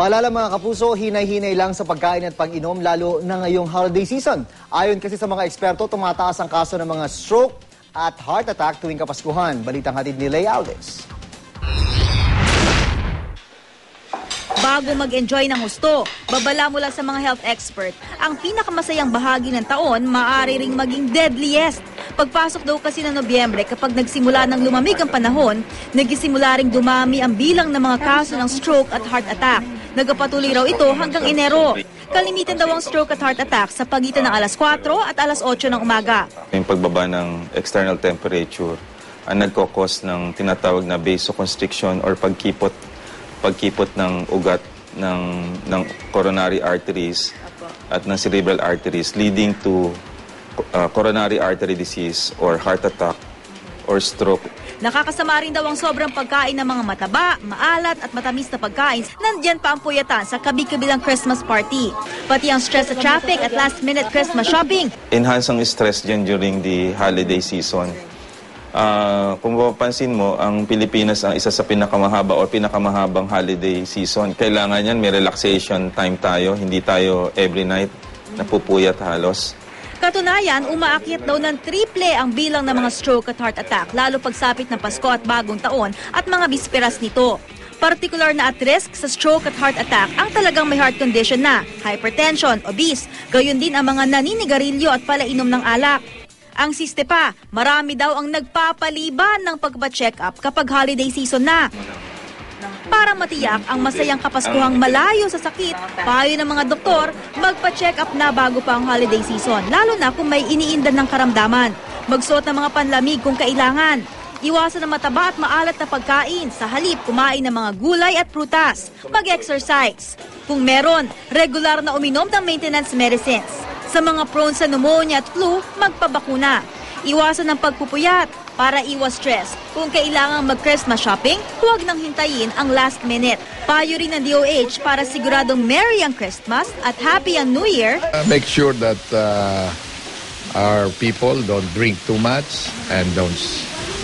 Paalala mga kapuso, hinay-hinay lang sa pagkain at pag-inom lalo na ngayong holiday season. Ayon kasi sa mga eksperto, tumataas ang kaso ng mga stroke at heart attack tuwing Kapaskuhan. Balitang hatid ni Lay Alves. Bago mag-enjoy ng gusto, babala mula sa mga health expert, ang pinakamasayang bahagi ng taon maaari ring maging deadliest. Pagpasok daw kasi ng Nobyembre kapag nagsimula ng lumamig ang panahon, nagisimula ring dumami ang bilang ng mga kaso ng stroke at heart attack. Nagpatuloy raw ito hanggang Enero. Kalimitan daw ang stroke at heart attack sa pagitan ng alas 4 at alas 8 ng umaga. Yung pagbaba ng external temperature ang nagkokos ng tinatawag na vasoconstriction or pagkipot pagkipot ng ugat ng ng coronary arteries at ng cerebral arteries leading to uh, coronary artery disease or heart attack or stroke. Nakakasama rin daw ang sobrang pagkain ng mga mataba, maalat at matamis na pagkain. Nandyan pa ang puyatan sa kabi-kabilang Christmas party. Pati ang stress sa traffic at last-minute Christmas shopping. Enhance ang stress dyan during the holiday season. Ah, kung mapapansin mo, ang Pilipinas ang isa sa pinakamahaba o pinakamahabang holiday season. Kailangan yan, may relaxation time tayo. Hindi tayo every night napupuyat halos. Katunayan, umaakyat daw ng triple ang bilang ng mga stroke at heart attack, lalo pagsapit ng Pasko at bagong taon at mga bisperas nito. Partikular na at risk sa stroke at heart attack ang talagang may heart condition na, hypertension, obese, gayon din ang mga naninigarilyo at palainom ng alak. Ang siste pa, marami daw ang nagpapaliban ng pagpa-check up kapag holiday season na. Para matiyak ang masayang kapaskuhang malayo sa sakit, payo ng mga doktor, magpa-check up na bago pa ang holiday season, lalo na kung may iniindan ng karamdaman. Magsuot ng mga panlamig kung kailangan. Iwasan ang mataba at maalat na pagkain, sa halip kumain ng mga gulay at prutas. Mag-exercise. Kung meron, regular na uminom ng maintenance medicines. Sa mga prone sa pneumonia at flu, magpabakuna. Iwasan ang pagpupuyat para iwas stress. Kung kailangan mag-Christmas shopping, huwag nang hintayin ang last minute. Payo rin ng DOH para siguradong Merry ang Christmas at Happy ang New Year Uh, make sure that uh, our people don't drink too much and don't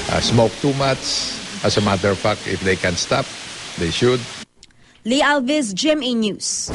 uh, smoke too much. As a matter of fact, if they can stop, they should. Lee Alves, GMA News.